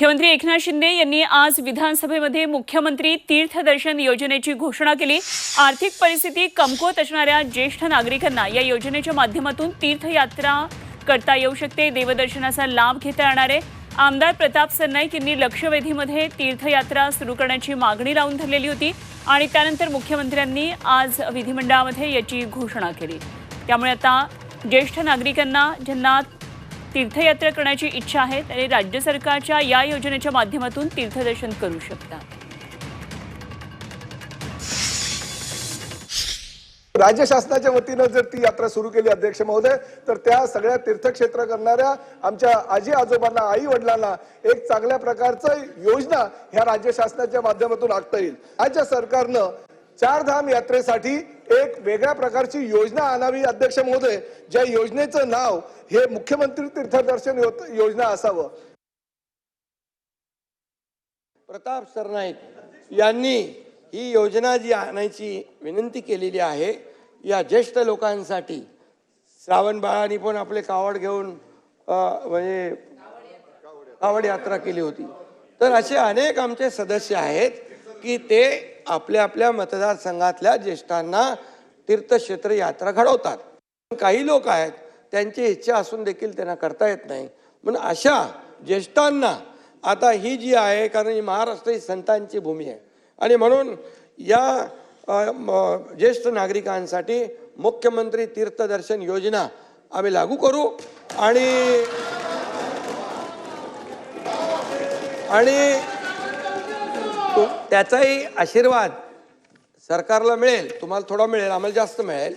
मुख्यमंत्री एकनाथ शिंदे यांनी आज विधानसभेमध्ये मुख्यमंत्री तीर्थदर्शन योजनेची घोषणा केली. आर्थिक परिस्थिती कमकुवत असणाऱ्या ज्येष्ठ नागरिकांना या योजनेच्या माध्यमातून तीर्थयात्रा करता येऊ शकते. देवदर्शनाचा लाभ घेता येणार आहे. आमदार प्रताप सरनाईक यांनी लक्षवेधीमध्ये तीर्थयात्रा सुरू करण्याची मागणी लावून धरलेली होती आणि त्यानंतर मुख्यमंत्र्यांनी आज विधिमंडळामध्ये याची घोषणा केली. त्यामुळे आता ज्येष्ठ नागरिकांना ज्यांना तीर्थयात्रा करण्याची इच्छा आहे त्याने राज्य सरकारच्या या योजनेच्या माध्यमातून तीर्थदर्शन करू शकतात. राज्य शासनाच्या वतीनं जर ती यात्रा सुरू केली अध्यक्ष महोदय तर त्या सगळ्या तीर्थक्षेत्र करणाऱ्या आमच्या आजी आजोबांना आई वडिलांना एक चांगल्या प्रकारचं योजना ह्या राज्य शासनाच्या माध्यमातून आखता येईल. राज्य सरकारनं चार धाम यात्रेसाठी एक वेगळ्या प्रकारची योजना आणावी अध्यक्ष महोदय. ज्या योजनेचं नाव हे मुख्यमंत्री तीर्थदर्शन योजना असावं. प्रताप सरनाईक यांनी ही योजना जी आणायची विनंती केलेली आहे या ज्येष्ठ लोकांसाठी श्रावण बाळांनी पण आपले कावड घेऊन म्हणजे कावड यात्रा केली होती. तर असे अनेक आमचे सदस्य आहेत की ते आपल्या आपल्या मतदारसंघातल्या ज्येष्ठांना तीर्थक्षेत्र यात्रा घडवतात. काही लोक आहेत त्यांची इच्छा असून देखील त्यांना करता येत नाही. म्हणून अशा ज्येष्ठांना आता ही जी आहे कारण ही महाराष्ट्र ही संतांची भूमी आहे. आणि म्हणून या ज्येष्ठ नागरिकांसाठी मुख्यमंत्री तीर्थदर्शन योजना आम्ही लागू करू आणि आणि त्याचाही आशीर्वाद सरकारला मिळेल तुम्हाला थोडा मिळेल आम्हाला जास्त मिळेल.